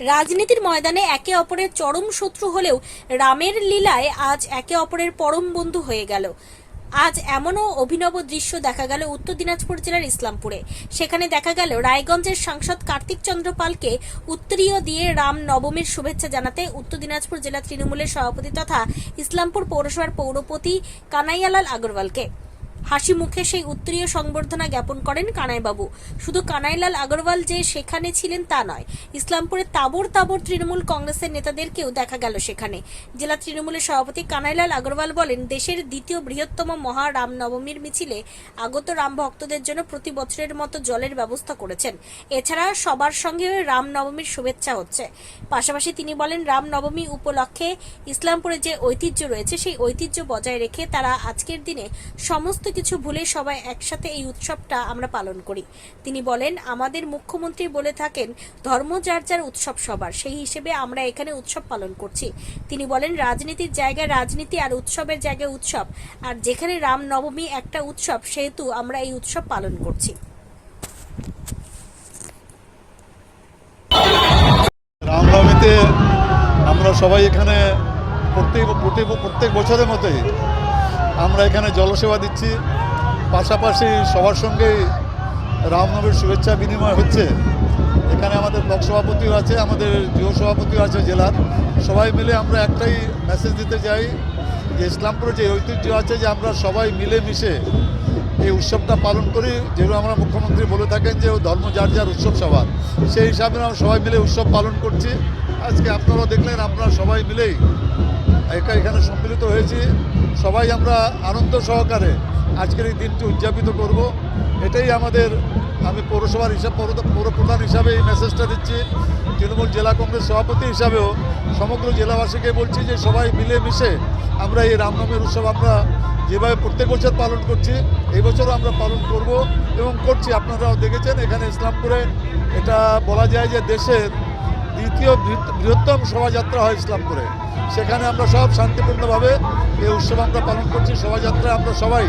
রাজনীতির ময়দানে একে অপরের চরম শত্রু হলেও রামের লীলায় আজ একে অপরের পরম বন্ধু হয়ে গেল। আজ এমনও অভিনব দৃশ্য দেখা গেল উত্তর দিনাজপুর জেলার ইসলামপুরে। সেখানে দেখা গেল রায়গঞ্জের সাংসদ কার্তিক চন্দ্র পালকে উত্তরীয় দিয়ে রাম নবমীর শুভেচ্ছা জানাতে উত্তর দিনাজপুর জেলা তৃণমূলের সভাপতি তথা ইসলামপুর পৌরসভার পৌরপতি কানাইয়ালাল আগরওয়ালকে। হাসি মুখে সেই উত্তরীয় সংবর্ধনা জ্ঞাপন করেন কানাইবাবু। শুধু কানাইলাল আগরওয়াল যে সেখানে ছিলেন তা নয়, ইসলামপুরে তাবর তাবর তৃণমূল কংগ্রেসের নেতাদেরকেও দেখা গেল সেখানে। জেলা তৃণমূলের সভাপতি কানাইলাল আগরওয়াল বলেন, দেশের দ্বিতীয় বৃহত্তম মহা রামনবমীর মিছিলে আগত রাম ভক্তদের জন্য প্রতি বছরের মতো জলের ব্যবস্থা করেছেন। এছাড়া সবার সঙ্গে রামনবমীর শুভেচ্ছা হচ্ছে। পাশাপাশি তিনি বলেন, রামনবমী উপলক্ষে ইসলামপুরে যে ঐতিহ্য রয়েছে, সেই ঐতিহ্য বজায় রেখে তারা আজকের দিনে সমস্ত কিছু ভুলে সবাই একসাথে এই উৎসবটা আমরা পালন করি। তিনি বলেন, আমাদের মুখ্যমন্ত্রী বলে থাকেন, ধর্ম যার যার উৎসব সবার, সেই হিসেবে আমরা এখানে উৎসব পালন করছি। তিনি বলেন, রাজনীতির জায়গায় রাজনীতি আর উৎসবের জায়গায় উৎসব, আর যেখানে রামনবমী একটা উৎসব, সেহেতু আমরা এই উৎসব পালন করছি। আমরা সবাই এখানে প্রত্যেক প্রত্যেক প্রত্যেক বছরের মতোই আমরা এখানে জলসেবা দিচ্ছি। পাশাপাশি সবার সঙ্গে রামনবমীর শুভেচ্ছা বিনিময় হচ্ছে। এখানে আমাদের ব্লক সভাপতিও আছে, আমাদের গৃহ সভাপতিও আছে জেলার। সবাই মিলে আমরা একটাই মেসেজ দিতে চাই যে ইসলামপুরে যে ঐতিহ্য আছে যে আমরা সবাই মিলে মিশে এই উৎসবটা পালন করি, যেগুলো আমরা মুখ্যমন্ত্রী বলে থাকেন যে ধর্ম যার যার উৎসব সবার। সেই হিসাবে আমরা সবাই মিলে উৎসব পালন করছি। আজকে আপনারাও দেখলেন, আমরা সবাই মিলেই একা- এখানে সম্মিলিত হয়েছি। সবাই আমরা আনন্দ সহকারে আজকের এই দিনটি উদযাপিত করব। এটাই আমাদের, আমি পৌরসভার হিসাব, পৌর পৌর প্রধান হিসাবে এই মেসেজটা দিচ্ছি। তৃণমূল জেলা কংগ্রেস সভাপতি হিসাবেও সমগ্র জেলাবাসীকে বলছি যে সবাই মিলে মিশে আমরা এই রামনবমীর উৎসব আমরা যেভাবে প্রত্যেক বছর পালন করছি, এই বছরও আমরা পালন করব এবং করছি। আপনারাও দেখেছেন এখানে ইসলামপুরে এটা বলা যায় যে দেশের দ্বিতীয় বৃহত্তম শোভাযাত্রা হয় ইসলামপুরে। সেখানে আমরা সব শান্তিপূর্ণভাবে এই উৎসব আমরা পালন করছি শোভাযাত্রা আমরা সবাই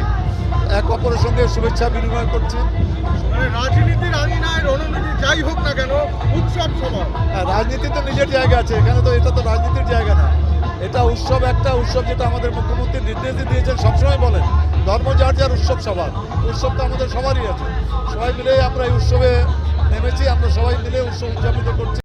এক অপরের সঙ্গে শুভেচ্ছা বিনিময় করছি। মানে রাজনীতির আঙিনায় রণনীতি যাই হোক না কেন উৎসব সবার হ্যাঁ, রাজনীতি তো নিজের জায়গা আছে এখানে তো এটা তো রাজনীতির জায়গা না। এটা উৎসব একটা উৎসব যেটা আমাদের মুখ্যমন্ত্রী নির্দেশ দিয়েছেন সবসময় বলেন ধর্ম যার যার উৎসব সবার উৎসব তো আমাদের সবারই আছে। সবাই মিলে আমরা এই উৎসবে নেমেছি আমরা সবাই মিলে উৎসব উদযাপিত করছি।